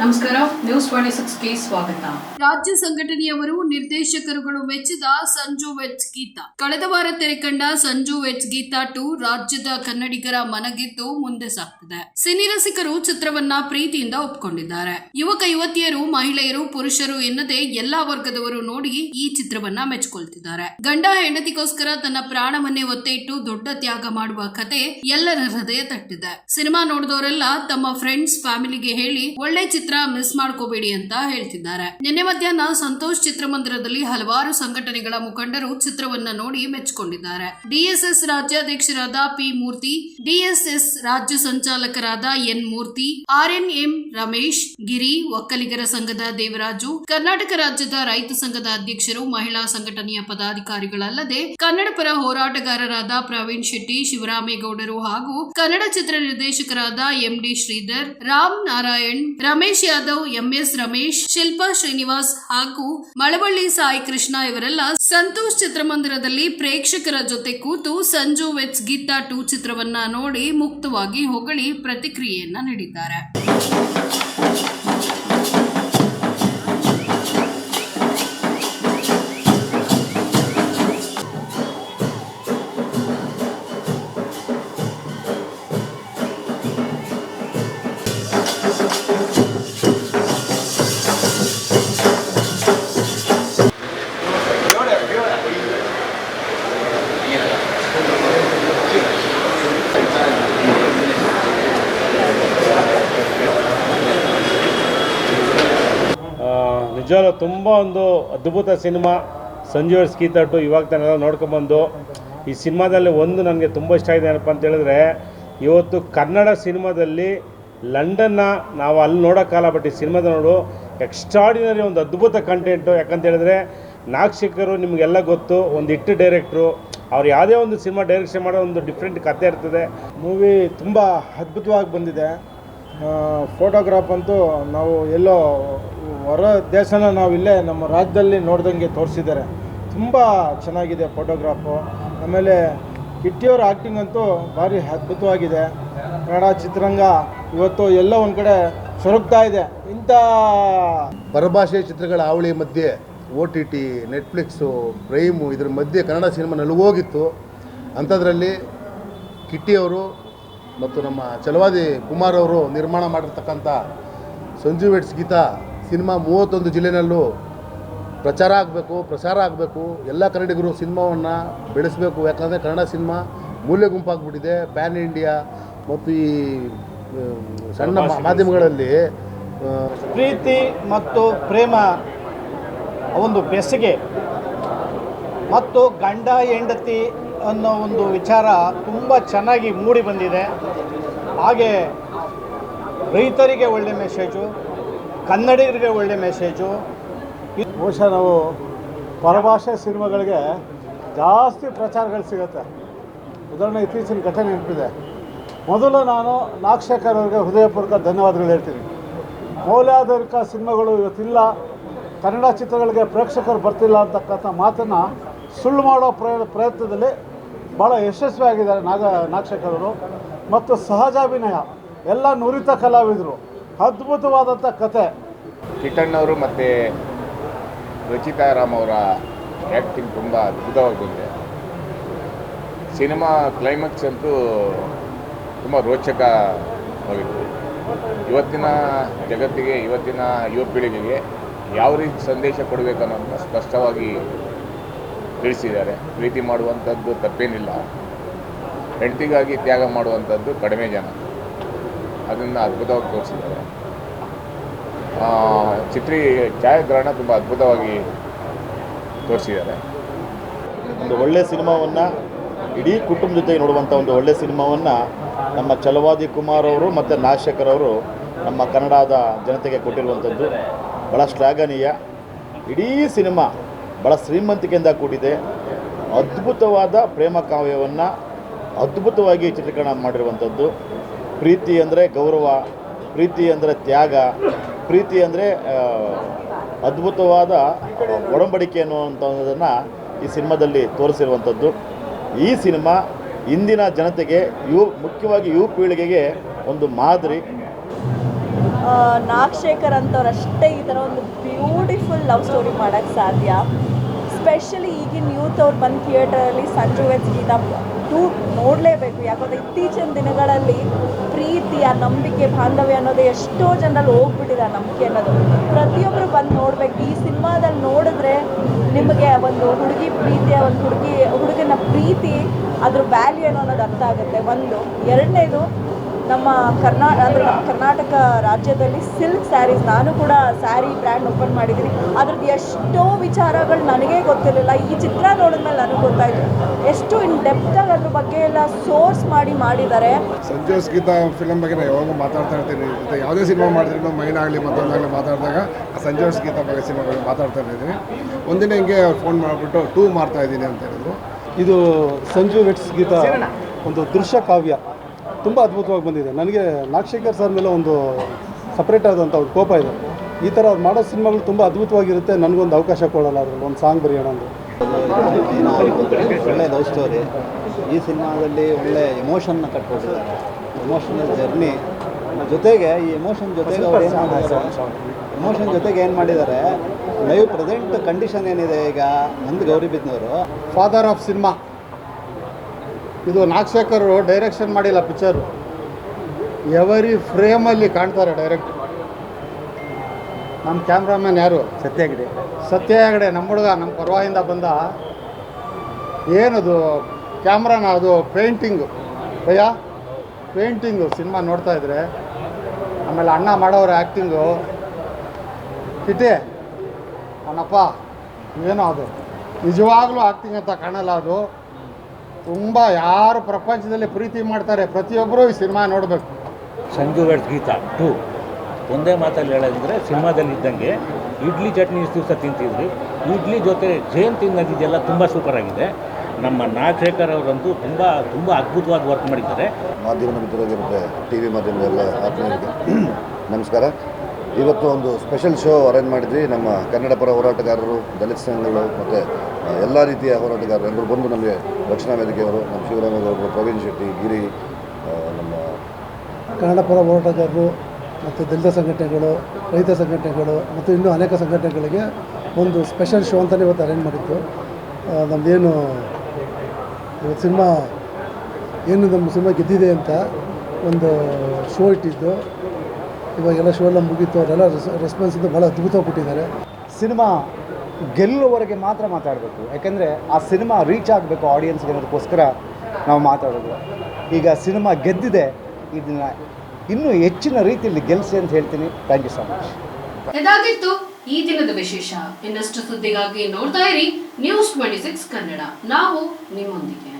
ನಮಸ್ಕಾರ news twenty ಸ್ವಾಗತ. ರಾಜ್ಯ ಸಂಘಟನೆಯವರು ನಿರ್ದೇಶಕರುಗಳು ಮೆಚ್ಚಿದ ಸಂಜು ವೆಚ್ ಗೀತಾ. ಕಳೆದ ವಾರ ತೆರೆಕಂಡ ಸಂಜು ವೆಚ್ ಗೀತಾ ಟು ರಾಜ್ಯದ ಕನ್ನಡಿಗರ ಮನಗೆದ್ದು ಮುಂದೆ ಸಾಗ್ತಿದೆ. ಸಿನಿ ರಸಿಕರು ಚಿತ್ರವನ್ನ ಪ್ರೀತಿಯಿಂದ ಒಪ್ಪಿಕೊಂಡಿದ್ದಾರೆ ಯುವಕ ಯುವತಿಯರು, ಮಹಿಳೆಯರು, ಪುರುಷರು ಎನ್ನದೆ ಎಲ್ಲಾ ವರ್ಗದವರು ನೋಡಿ ಈ ಚಿತ್ರವನ್ನ ಮೆಚ್ಚಿಕೊಳ್ತಿದ್ದಾರೆ ಗಂಡ ಹೆಂಡತಿಗೋಸ್ಕರ ತನ್ನ ಪ್ರಾಣವನ್ನೇ ಒತ್ತೆ ಇಟ್ಟು ದೊಡ್ಡ ತ್ಯಾಗ ಮಾಡುವ ಕತೆ ಎಲ್ಲರ ಹೃದಯ ತಟ್ಟಿದೆ. ಸಿನಿಮಾ ನೋಡಿದವರೆಲ್ಲ ತಮ್ಮ ಫ್ರೆಂಡ್ಸ್ ಫ್ಯಾಮಿಲಿಗೆ ಹೇಳಿ, ಒಳ್ಳೆ ಚಿತ್ರ ಮಿಸ್ ಮಾಡ್ಕೋಬೇಡಿ ಅಂತ ಹೇಳ್ತಿದ್ದಾರೆ. ನಿನ್ನೆ ಮಧ್ಯಾಹ್ನ ಸಂತೋಷ್ ಚಿತ್ರಮಂದಿರದಲ್ಲಿ ಹಲವಾರು ಸಂಘಟನೆಗಳ ಮುಖಂಡರು ಚಿತ್ರವನ್ನ ನೋಡಿ ಮೆಚ್ಚಿಕೊಂಡಿದ್ದಾರೆ. ಡಿಎಸ್ಎಸ್ ರಾಜ್ಯಾಧ್ಯಕ್ಷರಾದ ಪಿ ಮೂರ್ತಿ, ಡಿಎಸ್ಎಸ್ ರಾಜ್ಯ ಸಂಚಾಲಕರಾದ ಎನ್ ಮೂರ್ತಿ, ಆರ್ಎನ್ಎಂ ರಮೇಶ್, ಗಿರಿ ಒಕ್ಕಲಿಗರ ಸಂಘದ ದೇವರಾಜು, ಕರ್ನಾಟಕ ರಾಜ್ಯದ ರೈತ ಸಂಘದ ಅಧ್ಯಕ್ಷರು, ಮಹಿಳಾ ಸಂಘಟನೆಯ ಪದಾಧಿಕಾರಿಗಳಲ್ಲದೆ ಕನ್ನಡ ಪರ ಹೋರಾಟಗಾರರಾದ ಪ್ರವೀಣ್ ಶೆಟ್ಟಿ, ಶಿವರಾಮೇಗೌಡರು ಹಾಗೂ ಕನ್ನಡ ಚಿತ್ರ ನಿರ್ದೇಶಕರಾದ ಎಂಡಿ ಶ್ರೀಧರ್, ರಾಮ್ ನಾರಾಯಣ್, ರಮೇಶ್ ಯಾದವ್, ಎಂಎಸ್ ರಮೇಶ್, ಶಿಲ್ಪಾ ಶ್ರೀನಿವಾಸ್ ಹಾಗೂ ಮಳವಳ್ಳಿ ಸಾಯಿ ಕೃಷ್ಣ ಇವರೆಲ್ಲ ಸಂತೋಷ್ ಚಿತ್ರಮಂದಿರದಲ್ಲಿ ಪ್ರೇಕ್ಷಕರ ಜೊತೆ ಕೂತು ಸಂಜು ವೆಚ್ ಗೀತಾ ಟೂ ಚಿತ್ರವನ್ನ ನೋಡಿ ಮುಕ್ತವಾಗಿ ಹೊಗಳಿ ಪ್ರತಿಕ್ರಿಯೆಯನ್ನ ನೀಡಿದ್ದಾರೆ. ತುಂಬ ಒಂದು ಅದ್ಭುತ ಸಿನಿಮಾ. ಸಂಜೀವ್ ಸ್ಕೀತಟ್ಟು ಇವಾಗ ತಾನೆಲ್ಲ ನೋಡ್ಕೊಂಬಂದು ಈ ಸಿನಿಮಾದಲ್ಲಿ ಒಂದು ನನಗೆ ತುಂಬ ಇಷ್ಟ ಆಗಿದೆ ಏನಪ್ಪ ಅಂತ ಹೇಳಿದ್ರೆ, ಇವತ್ತು ಕನ್ನಡ ಸಿನಿಮಾದಲ್ಲಿ ಲಂಡನ್ನ ನಾವು ಅಲ್ಲಿ ನೋಡೋಕ್ಕಲ್ಲ ಬಟ್ ಈ ಸಿನಿಮಾದ ನೋಡು ಎಕ್ಸ್ಟ್ರಾಡಿನರಿ ಒಂದು ಅದ್ಭುತ ಕಂಟೆಂಟು ಯಾಕಂತ ಹೇಳಿದ್ರೆ ನಾಕ್ಷಿಕರು ನಿಮಗೆಲ್ಲ ಗೊತ್ತು, ಒಂದು ಇಟ್ಟು ಡೈರೆಕ್ಟ್ರು ಅವ್ರು ಯಾವುದೇ ಒಂದು ಸಿನಿಮಾ ಡೈರೆಕ್ಷನ್ ಮಾಡೋ ಒಂದು ಡಿಫ್ರೆಂಟ್ ಕತೆ ಇರ್ತದೆ. ಮೂವಿ ತುಂಬ ಅದ್ಭುತವಾಗಿ ಬಂದಿದೆ. ಫೋಟೋಗ್ರಾಫ್ ಅಂತೂ ನಾವು ಎಲ್ಲೋ ಹೊರ ದೇಶನ ನಾವಿಲ್ಲೇ ನಮ್ಮ ರಾಜ್ಯದಲ್ಲಿ ನೋಡ್ದಂಗೆ ತೋರಿಸಿದ್ದಾರೆ. ತುಂಬ ಚೆನ್ನಾಗಿದೆ ಫೋಟೋಗ್ರಾಫು ಆಮೇಲೆ ಕಿಟ್ಟಿಯವ್ರ ಆ್ಯಕ್ಟಿಂಗ್ ಅಂತೂ ಭಾರಿ ಅದ್ಭುತವಾಗಿದೆ. ಕನ್ನಡ ಚಿತ್ರರಂಗ ಇವತ್ತು ಎಲ್ಲ ಒಂದು ಕಡೆ ಸೊರಗ್ತಾ ಇದೆ. ಇಂಥ ಪರಭಾಷೆ ಚಿತ್ರಗಳ ಹಾವಳಿ ಮಧ್ಯೆ O T T Netflix Prime ಇದ್ರ ಮಧ್ಯೆ ಕನ್ನಡ ಸಿನಿಮಾ ನಲುಗೋಗಿತ್ತು. ಅಂಥದ್ರಲ್ಲಿ ಕಿಟ್ಟಿಯವರು ಮತ್ತು ನಮ್ಮ ಚಲವಾದಿ ಕುಮಾರ್ ಅವರು ನಿರ್ಮಾಣ ಮಾಡಿರ್ತಕ್ಕಂಥ ಸಂಜು ವೆಟ್ಸ್ ಗೀತಾ ಸಿನಿಮಾ ಮೂವತ್ತೊಂದು ಜಿಲ್ಲೆಯಲ್ಲೂ ಪ್ರಚಾರ ಆಗಬೇಕು ಪ್ರಸಾರ ಆಗಬೇಕು. ಎಲ್ಲ ಕನ್ನಡಿಗರು ಸಿನಿಮಾವನ್ನು ಬೆಳೆಸಬೇಕು. ಯಾಕಂದರೆ ಕನ್ನಡ ಸಿನಿಮಾ ಮೂಲ್ಯ ಗುಂಪಾಗ್ಬಿಟ್ಟಿದೆ. ಪ್ಯಾನ್ ಇಂಡಿಯಾ ಮತ್ತು ಈ ಸಣ್ಣ ಮಾಧ್ಯಮಗಳಲ್ಲಿ ಪ್ರೀತಿ ಮತ್ತು ಪ್ರೇಮ ಒಂದು ಬೆಸಗೆ ಮತ್ತು ಗಂಡ ಹೆಂಡತಿ ಅನ್ನೋ ಒಂದು ವಿಚಾರ ತುಂಬ ಚೆನ್ನಾಗಿ ಮೂಡಿ ಬಂದಿದೆ. ಹಾಗೆ ರೈತರಿಗೆ ಒಳ್ಳೆ ಮೆಸೇಜು ಕನ್ನಡಿಗರಿಗೆ ಒಳ್ಳೆ ಮೆಸೇಜು ಬಹುಶಃ ನಾವು ಪರಭಾಷೆ ಸಿನಿಮಾಗಳಿಗೆ ಜಾಸ್ತಿ ಪ್ರಚಾರಗಳು ಸಿಗುತ್ತೆ. ಉದಾಹರಣೆ ಇತ್ತೀಚಿನ ಘಟನೆ ನೆನಪಿದೆ. ಮೊದಲು ನಾನು ನಾಗಶೇಖರ್ ಅವರಿಗೆ ಹೃದಯಪೂರ್ವಕ ಧನ್ಯವಾದಗಳು ಹೇಳ್ತೀನಿ. ಮೌಲ್ಯಾಧಾರಿತ ಸಿನಿಮಾಗಳು ಇವತ್ತಿಲ್ಲ. ಕನ್ನಡ ಚಿತ್ರಗಳಿಗೆ ಪ್ರೇಕ್ಷಕರು ಬರ್ತಿಲ್ಲ ಅಂತಕ್ಕಂಥ ಮಾತನ್ನು ಸುಳ್ಳು ಮಾಡೋ ಪ್ರಯ, ಪ್ರಯತ್ನದಲ್ಲಿ ಭಾಳ ಯಶಸ್ವಿಯಾಗಿದ್ದಾರೆ ನಾಗ ನಾಗಶೇಖರವರು ಮತ್ತು ಸಹಜಾಭಿನಯ ಎಲ್ಲ ನುರಿತ ಕಲಾವಿದರು. ಅದ್ಭುತವಾದಂಥ ಕತೆ. ಕಿಟ್ಟಣ್ಣವರು ಮತ್ತು ರಚಿತಾ ರಾಮ್ ಅವರ ಆ್ಯಕ್ಟಿಂಗ್ ತುಂಬ ಅದ್ಭುತವಾಗಿ ಬಂದಿದೆ ಸಿನಿಮಾ ಕ್ಲೈಮ್ಯಾಕ್ಸ್ ಅಂತೂ ತುಂಬ ರೋಚಕವಾಗಿತ್ತು ಇವತ್ತಿನ ಜಗತ್ತಿಗೆ, ಇವತ್ತಿನ ಯುವ ಪೀಳಿಗೆಗೆ ಯಾವ ರೀತಿ ಸಂದೇಶ ಕೊಡಬೇಕು ಅನ್ನೋದನ್ನ ಸ್ಪಷ್ಟವಾಗಿ ತಿಳಿಸಿದ್ದಾರೆ. ಪ್ರೀತಿ ಮಾಡುವಂಥದ್ದು ತಪ್ಪೇನಿಲ್ಲ. ಹೆಂಡತಿಗಾಗಿ ತ್ಯಾಗ ಮಾಡುವಂಥದ್ದು ಕಡಿಮೆ ಜನ. ಅದನ್ನು ಅದ್ಭುತವಾಗಿ ತೋರಿಸಿದ್ದಾರೆ. ಚಿತ್ರೀ ಛಾಯಾಗ್ರಹಣ ತುಂಬ ಅದ್ಭುತವಾಗಿ ತೋರಿಸಿದ್ದಾರೆ. ಒಂದು ಒಳ್ಳೆಯ ಸಿನಿಮಾವನ್ನು ಇಡೀ ಕುಟುಂಬ ಜೊತೆಗೆ ನೋಡುವಂಥ ಒಂದು ಒಳ್ಳೆಯ ಸಿನಿಮಾವನ್ನು ನಮ್ಮ ಚಲವಾದಿ ಕುಮಾರ್ ಅವರು ಮತ್ತು ನಾಶಕರ್ ಅವರು ನಮ್ಮ ಕನ್ನಡದ ಜನತೆಗೆ ಕೊಟ್ಟಿರುವಂಥದ್ದು ಭಾಳ ಶ್ಲಾಘನೀಯ. ಇಡೀ ಸಿನಿಮಾ ಭಾಳ ಶ್ರೀಮಂತಿಕೆಯಿಂದ ಕೂಡಿದೆ. ಅದ್ಭುತವಾದ ಪ್ರೇಮ ಕಾವ್ಯವನ್ನು ಅದ್ಭುತವಾಗಿ ಚಿತ್ರೀಕರಣ ಮಾಡಿರುವಂಥದ್ದು ಪ್ರೀತಿ ಅಂದರೆ ಗೌರವ, ಪ್ರೀತಿ ಅಂದರೆ ತ್ಯಾಗ, ಪ್ರೀತಿ ಅಂದರೆ ಅದ್ಭುತವಾದ ಒಡಂಬಡಿಕೆ ಅನ್ನುವಂಥದ್ದನ್ನು ಈ ಸಿನಿಮಾದಲ್ಲಿ ತೋರಿಸಿರುವಂಥದ್ದು ಈ ಸಿನಿಮಾ ಇಂದಿನ ಜನತೆಗೆ, ಯುವ, ಮುಖ್ಯವಾಗಿ ಯುವ ಪೀಳಿಗೆಗೆ ಒಂದು ಮಾದರಿ. ನಾಗಶೇಖರ್ ಅಂತವ್ರು ಅಷ್ಟೇ ಈ ಥರ ಒಂದು ಬ್ಯೂಟಿಫುಲ್ ಲವ್ ಸ್ಟೋರಿ ಮಾಡೋಕ್ಕೆ ಸಾಧ್ಯ. ಸ್ಪೆಷಲಿ ಈಗಿನ ಯೂತ್ ಅವ್ರು ಬಂದು ಥಿಯೇಟರಲ್ಲಿ ಸಂಜು ವೆಚ್ ಗೀತಾ ಟೂ ನೋಡಲೇಬೇಕು. ಯಾಕಂದರೆ ಇತ್ತೀಚಿನ ದಿನಗಳಲ್ಲಿ ಪ್ರೀತಿಯ ನಂಬಿಕೆ, ಬಾಂಧವ್ಯ ಅನ್ನೋದು ಎಷ್ಟೋ ಜನರಲ್ಲಿ ಹೋಗ್ಬಿಟ್ಟಿದೆ ಆ ನಂಬಿಕೆ ಅನ್ನೋದು. ಪ್ರತಿಯೊಬ್ಬರು ಬಂದು ನೋಡಬೇಕು. ಈ ಸಿನಿಮಾದಲ್ಲಿ ನೋಡಿದ್ರೆ ನಿಮಗೆ ಒಂದು ಹುಡುಗಿ ಪ್ರೀತಿಯ ಒಂದು ಹುಡುಗಿ, ಹುಡುಗನ ಪ್ರೀತಿ ಅದ್ರ ವ್ಯಾಲ್ಯೂ ಏನೋ ಅನ್ನೋದು ಅರ್ಥ ಆಗುತ್ತೆ. ಒಂದು. ಎರಡನೇದು ನಮ್ಮ ಕರ್ನಾ ಅಂದರೆ ನಮ್ಮ ಕರ್ನಾಟಕ ರಾಜ್ಯದಲ್ಲಿ ಸಿಲ್ಕ್ ಸ್ಯಾರೀಸ್ ನಾನು ಕೂಡ ಸ್ಯಾರಿ ಬ್ರ್ಯಾಂಡ್ ಓಪನ್ ಮಾಡಿದ್ದೀನಿ. ಅದ್ರದ್ದು ಎಷ್ಟೋ ವಿಚಾರಗಳು ನನಗೇ ಗೊತ್ತಿರಲಿಲ್ಲ. ಈ ಚಿತ್ರ ನೋಡಿದ್ಮೇಲೆ ನನಗೆ ಗೊತ್ತಾಯಿತು. ಎಷ್ಟು ಇನ್ ಡೆಪ್ತಾಗಿ ಅದ್ರ ಬಗ್ಗೆ ಎಲ್ಲ ಸೋರ್ಸ್ ಮಾಡಿ ಮಾಡಿದ್ದಾರೆ. ಸಂಜೋಸ್ ಗೀತಾ ಫಿಲಮ್ ಬಗ್ಗೆ ನಾನು ಯಾವಾಗ ಮಾತಾಡ್ತಾ ಇರ್ತೀನಿ. ಮತ್ತು ಯಾವುದೇ ಸಿನಿಮಾ ಮಾಡಿದ್ರು ಮೈನಾಗಲಿ ಮತ್ತೊಂದಾಗಲಿ ಮಾತಾಡಿದಾಗ ಸಂಜೋಸ್ ಗೀತಾ ಬಗ್ಗೆ ಸಿನಿಮಾ ಬಗ್ಗೆ ಮಾತಾಡ್ತಾ ಇದ್ದೀನಿ. ಒಂದಿನ ಹಿಂಗೆ ಫೋನ್ ಮಾಡಿಬಿಟ್ಟು ಟೂ ಮಾಡ್ತಾ ಇದ್ದೀನಿ ಅಂತ ಹೇಳಿದ್ರು. ಇದು ಸಂಜು ವೆಟ್ಸ್ ಗೀತಾ ಒಂದು ದೃಶ್ಯ ಕಾವ್ಯ. ತುಂಬ ಅದ್ಭುತವಾಗಿ ಬಂದಿದೆ. ನನಗೆ ನಾಗಶೇಖರ್ ಸರ್ ಮೇಲೆ ಒಂದು ಸಪ್ರೇಟ್ ಆದಂಥ ಒಂದು ಕೋಪ ಇದೆ. ಈ ಥರ ಅವ್ರು ಮಾಡೋ ಸಿನಿಮಾಗಳು ತುಂಬ ಅದ್ಭುತವಾಗಿರುತ್ತೆ. ನನಗೊಂದು ಅವಕಾಶ ಕೊಡೋಲ್ಲ ಅದ್ರಲ್ಲಿ. ಒಂದು ಸಾಂಗ್ ಬರೆಯೋಣ ಅಂದರೆ ಒಳ್ಳೆ ಲವ್ ಸ್ಟೋರಿ ಈ ಸಿನಿಮಾದಲ್ಲಿ ಒಳ್ಳೆ ಎಮೋಷನ್ನ ಕಟ್ಕೊಟ್ಟಿದ್ದಾರೆ ಎಮೋಷನಲ್ ಜರ್ನಿ ಜೊತೆಗೆ ಈ ಎಮೋಷನ್ ಜೊತೆಗೆ ಅವ್ರು ಏನು ಮಾಡಿದ್ದಾರೆ? ಎಮೋಷನ್ ಜೊತೆಗೆ ಏನು ಮಾಡಿದ್ದಾರೆ? ಲೈವ್ ಪ್ರೆಸೆಂಟ್ ಕಂಡೀಷನ್ ಏನಿದೆ ಈಗ? ನಂದು ಗೌರಿಬಿದ್ನವರು ಫಾದರ್ ಆಫ್ ಸಿನಿಮಾ ಇದು ನಾಗಶೇಖರ್ ಡೈರೆಕ್ಷನ್ ಮಾಡಿಲ್ಲ ಪಿಕ್ಚರು ಎವರಿ ಫ್ರೇಮಲ್ಲಿ ಕಾಣ್ತಾರೆ ಡೈರೆಕ್ಟ್ ನಮ್ಮ ಕ್ಯಾಮ್ರಾಮನ್ ಯಾರು? ಸತ್ಯ ಹೆಗಡೆ. ಸತ್ಯ ಹೆಗಡೆ ನಮ್ಮ ಹುಡುಗ ನಮ್ಮ ಪರವಾಗಿಂದ ಬಂದ. ಏನದು? ಕ್ಯಾಮ್ರಾನ ಅದು ಪೇಂಟಿಂಗು ಅಯ್ಯ ಪೇಂಟಿಂಗು ಸಿನಿಮಾ ನೋಡ್ತಾ ಇದ್ರೆ. ಆಮೇಲೆ ಅಣ್ಣ ಮಾಡೋರು ಆ್ಯಕ್ಟಿಂಗು ಕಿಟೆ. ಅವನಪ್ಪ ಏನೋ ಅದು? ನಿಜವಾಗ್ಲೂ ಆ್ಯಕ್ಟಿಂಗ್ ಅಂತ ಕಾಣಲ್ಲ ಅದು. ತುಂಬ ಯಾರು ಪ್ರಪಂಚದಲ್ಲಿ ಪ್ರೀತಿ ಮಾಡ್ತಾರೆ ಪ್ರತಿಯೊಬ್ಬರು ಈ ಸಿನಿಮಾ ನೋಡಬೇಕು. ಸಂಜು ಗಡ್ ಗೀತಾ ಟೂ. ಒಂದೇ ಮಾತಲ್ಲಿ ಹೇಳೋದಿದ್ರೆ ಸಿನಿಮಾದಲ್ಲಿ ಇದ್ದಂಗೆ ಇಡ್ಲಿ ಚಟ್ನಿ ಇಷ್ಟು ದಿವಸ ತಿಂತಿದ್ರಿ. ಇಡ್ಲಿ ಜೊತೆ ಜೇನು ತಿನ್ನೋದಿದೆಲ್ಲ ತುಂಬ ಸೂಪರ್ ಆಗಿದೆ. ನಮ್ಮ ನಾಗಶೇಖರ್ ಅವರಂತೂ ತುಂಬ ತುಂಬ ಅದ್ಭುತವಾಗಿ ವರ್ಕ್ ಮಾಡಿದ್ದಾರೆ. ಮಾಧ್ಯಮದ ಟಿ ವಿ ಮಾಧ್ಯಮದಲ್ಲ ಆತ್ಮೀಯರಿಗೆ. ನಮಸ್ಕಾರ. ಇವತ್ತು ಒಂದು ಸ್ಪೆಷಲ್ ಶೋ ಅರೇಂಜ್ ಮಾಡಿದ್ವಿ. ನಮ್ಮ ಕನ್ನಡ ಪರ ಹೋರಾಟಗಾರರು, ದಲಿತ ಸಂಘಗಳು ಮತ್ತು ಎಲ್ಲ ರೀತಿಯ ಹೋರಾಟಗಾರರು ಎಲ್ಲರೂ ಬಂದು ನಮಗೆ ರಕ್ಷಣಾ ವೇದಿಕೆಯವರು ನಮ್ಮ ಶಿವರಾಮೇಗೌಡರು, ಪ್ರವೀಣ್ ಶೆಟ್ಟಿ, ಗಿರಿ ನಮ್ಮ ಕನ್ನಡ ಪರ ಹೋರಾಟಗಾರರು ಮತ್ತು ದಲಿತ ಸಂಘಟನೆಗಳು, ರೈತ ಸಂಘಟನೆಗಳು ಮತ್ತು ಇನ್ನೂ ಅನೇಕ ಸಂಘಟನೆಗಳಿಗೆ ಒಂದು ಸ್ಪೆಷಲ್ ಶೋ ಅಂತಲೇ ಇವತ್ತು ಅರೇಂಜ್ ಮಾಡಿತ್ತು ನಮ್ಮದೇನು ಇವತ್ತು ಸಿನಿಮಾ, ಏನು ನಮ್ಮ ಸಿನಿಮಾ ಗೆದ್ದಿದೆ ಅಂತ ಒಂದು ಶೋ ಇಟ್ಟಿದ್ದು. ಇವಾಗೆಲ್ಲ ಶೋ ಎಲ್ಲ ಮುಗೀತು ಅವರೆಲ್ಲ ರೆಸ್ಪಾನ್ಸಿಂದ ಭಾಳ ಅದ್ಭುತವಾಗಿ ಕೊಟ್ಟಿದ್ದಾರೆ. ಸಿನಿಮಾ ಗೆಲ್ಲುವವರೆಗೆ ಮಾತ್ರ ಮಾತಾಡಬೇಕು. ಯಾಕೆಂದರೆ ಆ ಸಿನಿಮಾ ರೀಚ್ ಆಗಬೇಕು ಆಡಿಯನ್ಸ್ಗೆ ಅನ್ನೋದಕ್ಕೋಸ್ಕರ ನಾವು ಮಾತಾಡೋದು. ಈಗ ಸಿನಿಮಾ ಗೆದ್ದಿದೆ ಇದನ್ನ ಇನ್ನೂ ಹೆಚ್ಚಿನ ರೀತಿಯಲ್ಲಿ ಗೆಲ್ಲಿಸಿ ಅಂತ ಹೇಳ್ತೀನಿ. ಥ್ಯಾಂಕ್ ಯು ಸೊ ಮಚ್ ಇದಾಗಿತ್ತು ಈ ದಿನದ ವಿಶೇಷ. ಇನ್ನಷ್ಟು ಸುದ್ದಿಗಾಗಿ ನೋಡ್ತಾ ಇರಿ ನ್ಯೂಸ್ ಟ್ವೆಂಟಿ ಸಿಕ್ಸ್ ಕನ್ನಡ ನಾವು ನಿಮ್ಮೊಂದಿಗೆ.